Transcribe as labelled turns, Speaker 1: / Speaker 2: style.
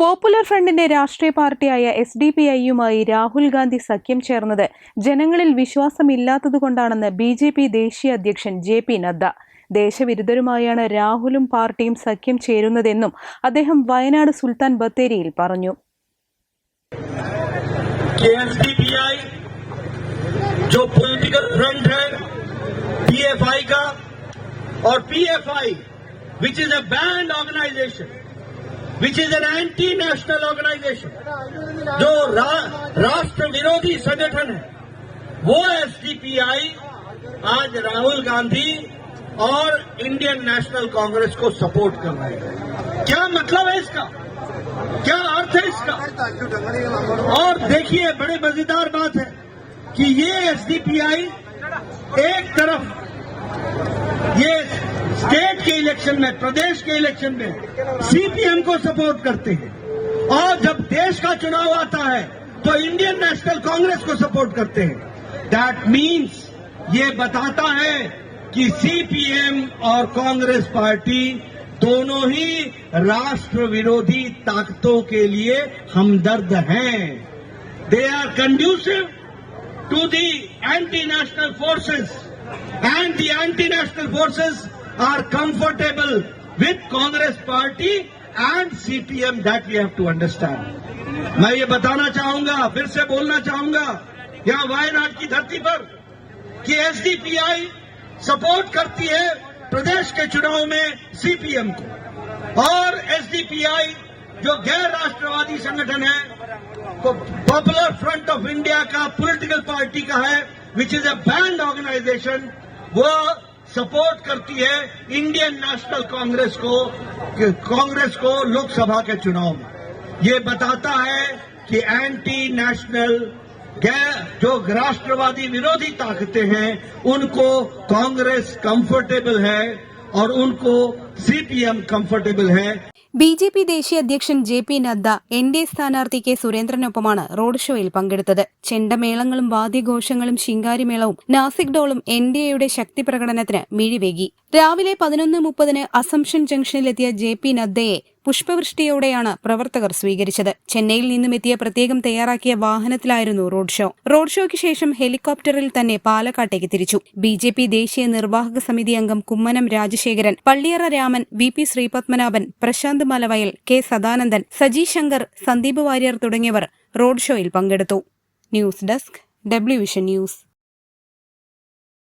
Speaker 1: Popular ഫ്രണ്ടിന്റെ രാഷ്ട്രീയ പാർട്ടിയായ എസ് ഡി പി ഐയുമായി രാഹുൽ ഗാന്ധി സഖ്യം ചേർന്നത് ജനങ്ങളിൽ വിശ്വാസമില്ലാത്തതുകൊണ്ടാണെന്ന് ബി ജെ പി ദേശീയ അധ്യക്ഷൻ ജെ പി നദ്ദ ദേശവിരുദ്ധരുമായാണ് രാഹുലും പാർട്ടിയും സഖ്യം ചേരുന്നതെന്നും അദ്ദേഹം വയനാട് സുൽത്താൻ ബത്തേരിയിൽ പറഞ്ഞു
Speaker 2: कि एसडीपीआई जो पॉलिटिकल फ्रंट है पीएफआई का और PFI which is a banned organisation which is an anti national organisation जो रा, राष्ट्र विरोधी संगठन है वो एसडीपीआई आज राहुल गांधी और इंडियन नेशनल कांग्रेस को सपोर्ट कर रहे हैं। क्या मतलब है इसका? क्या अर्थ है इसका? और देखिए बड़े मज़ेदार बात है कि ये एसडीपीआई एक तरफ़ ये स्टेट के इलेक्शन में, प्रदेश के इलेक्शन में सीपीएम को सपोर्ट करते हैं। और जब देश का चुनाव आता है तो इंडियन नेशनल कांग्रेस को सपोर्ट करते हैं। दैट मीन्स ये बताता है कि सीपीएम और कांग्रेस पार्टी दोनों ही राष्ट्र विरोधी ताकतों के लिए हमदर्द हैं। They are conducive to the anti national forces and the anti-national forces are comfortable with Congress party and CPM that we have to understand. मैं ये बताना चाहूँगा, फिर से बोलना चाहूँगा, यहाँ वायनाड की धरती पर कि एसडीपीआई सपोर्ट करती है प्रदेश के चुनाव में सीपीएम को और एसडीपीआई जो गैर राष्ट्रवादी संगठन है तो पॉपुलर फ्रंट ऑफ़ इंडिया का पॉलिटिकल पार्टी का है which is a banned organisation वो सपोर्ट करती है इंडियन नेशनल कांग्रेस को कांग्रेस को लोकसभा के चुनाव में। ये बताता है कि एंटी नेशनल जो राष्ट्रवादी विरोधी ताकतें हैं, उनको कांग्रेस कंफर्टेबल है और उनको सीपीएम कंफर्टेबल है।
Speaker 1: ബി ജെ പി ദേശീയ അധ്യക്ഷൻ J P Nadda N D A സ്ഥാനാർത്ഥി കെ സുരേന്ദ്രനൊപ്പമാണ് റോഡ് ഷോയിൽ പങ്കെടുത്തത്. ചെണ്ടമേളങ്ങളും വാദ്യഘോഷങ്ങളും ശിങ്കാരിമേളവും നാസിക് ഡോളും എൻ ഡി എയുടെ ശക്തി പ്രകടനത്തിന് മിഴിവേകി. രാവിലെ പതിനൊന്ന് മുപ്പതിന് അസംഷൻ ജംഗ്ഷനിലെത്തിയ ജെ പി നദ്ദയെ പുഷ്പവൃഷ്ടിയോടെയാണ് പ്രവർത്തകർ സ്വീകരിച്ചത്. ചെന്നൈയിൽ നിന്നും എത്തിയ പ്രത്യേകം തയ്യാറാക്കിയ വാഹനത്തിലായിരുന്നു റോഡ് ഷോ. റോഡ് ഷോയ്ക്ക് ശേഷം ഹെലികോപ്റ്ററിൽ തന്നെ പാലക്കാട്ടേക്ക് തിരിച്ചു. ബി ജെ പി ദേശീയ നിർവാഹക സമിതി അംഗം Kummanam Rajasekharan Palliyara Raman V P Sreepadmanabhan Prashant Malavayal K Sadanandan Saji Shankar Sandeep Warrier തുടങ്ങിയവർ റോഡ് ഷോയിൽ പങ്കെടുത്തു. News desk W vision news.